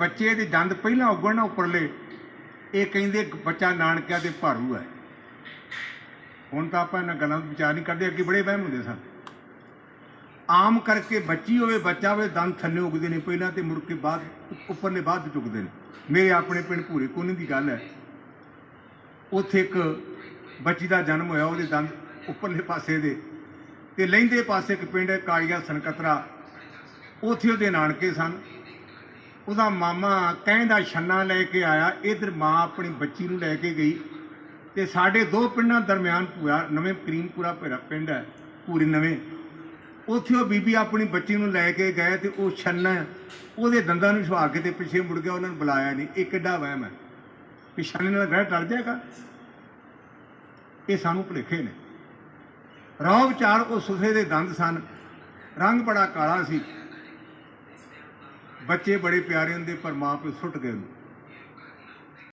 ਬੱਚੇ ਦੇ ਦੰਦ ਪਹਿਲਾਂ ਉੱਗਣ ਨਾ ਉੱਪਰਲੇ, ਇਹ ਕਹਿੰਦੇ ਬੱਚਾ ਨਾਨਕਿਆਂ ਦੇ ਭਾਰੂ ਹੈ। ਹੁਣ ਤਾਂ ਆਪਾਂ ਇਹਨਾਂ ਗੱਲਾਂ ਦਾ ਵਿਚਾਰ ਨਹੀਂ ਕਰਦੇ, ਅੱਗੇ ਬੜੇ ਵਹਿਮ ਹੁੰਦੇ ਸਨ। ਆਮ ਕਰਕੇ ਬੱਚੀ ਹੋਵੇ, ਬੱਚਾ ਹੋਵੇ, ਦੰਦ ਥੱਲੇ ਉੱਗਦੇ ਨੇ, ਪਹਿਲਾਂ ਤੇ ਮੁੜ ਕੇ ਬਾਅਦ, ਉੱਪਰਲੇ ਬਾਅਦ ਚੁੱਕਦੇ ਨੇ। ਮੇਰੇ ਆਪਣੇ ਪਿੰਡ ਭੂਰੇ ਕੋਨੇ ਦੀ ਗੱਲ ਹੈ। ਉੱਥੇ ਇੱਕ ਬੱਚੀ ਦਾ ਜਨਮ ਹੋਇਆ, ਉਹਦੇ ਦੰਦ ਉੱਪਰਲੇ ਪਾਸੇ ਦੇ। ਤੇ ਲਹਿੰਦੇ ਪਾਸੇ ਇੱਕ ਪਿੰਡ ਹੈ, ਕਾਲੀਆ ਸੰਕਤਰਾ ਉੱਥੇ ਉਹਦੇ ਨਾਨਕੇ ਸਨ। ਉਹਦਾ ਮਾਮਾ ਕਹਿੰਦਾ ਛੰਨਾ ਲੈ ਕੇ ਆਇਆ, ਇਧਰ ਮਾਂ ਆਪਣੀ ਬੱਚੀ ਨੂੰ ਲੈ ਕੇ ਗਈ ਤੇ ਸਾਡੇ ਦੋ ਪਿੰਡਾਂ ਦਰਮਿਆਨ ਪੂਰਾ ਨਵੇਂ ਕਰੀਮਪੁਰਾ ਪਿੰਡ ਹੈ, ਪੂਰੇ ਨਵੇਂ। ਉੱਥੇ ਉਹ ਬੀਬੀ ਆਪਣੀ ਬੱਚੀ ਨੂੰ ਲੈ ਕੇ ਗਏ ਤੇ ਉਹ ਛੰਨਾ, ਉਹਦੇ ਦੰਦਾਂ ਨੂੰ ਛੁਆ ਕੇ ਤੇ ਪਿੱਛੇ ਮੁੜ ਗਿਆ, ਉਹਨਾਂ ਨੂੰ ਬੁਲਾਇਆ ਨਹੀਂ। ਇਹ ਕਿੱਡਾ ਵਹਿਮ ਹੈ। ਕਿ ਛੰਨੇ ਨਾਲ ਗ੍ਰਹਿ ਟਲ ਜਾਏਗਾ? ਇਹ ਸਾਨੂੰ ਭੁਲੇਖੇ ਨੇ। ਰਾਹ ਵਿਚਾਰ ਉਹ ਸੁਸੇ ਦੇ ਦੰਦ ਸਨ। ਰੰਗ ਬੜਾ ਕਾਲਾ ਸੀ। ਬੱਚੇ ਬੜੇ ਪਿਆਰੇ ਹੁੰਦੇ ਪਰ ਮਾਂ ਪਿਓ ਸੁੱਟ ਗਏ ਉਹਨੂੰ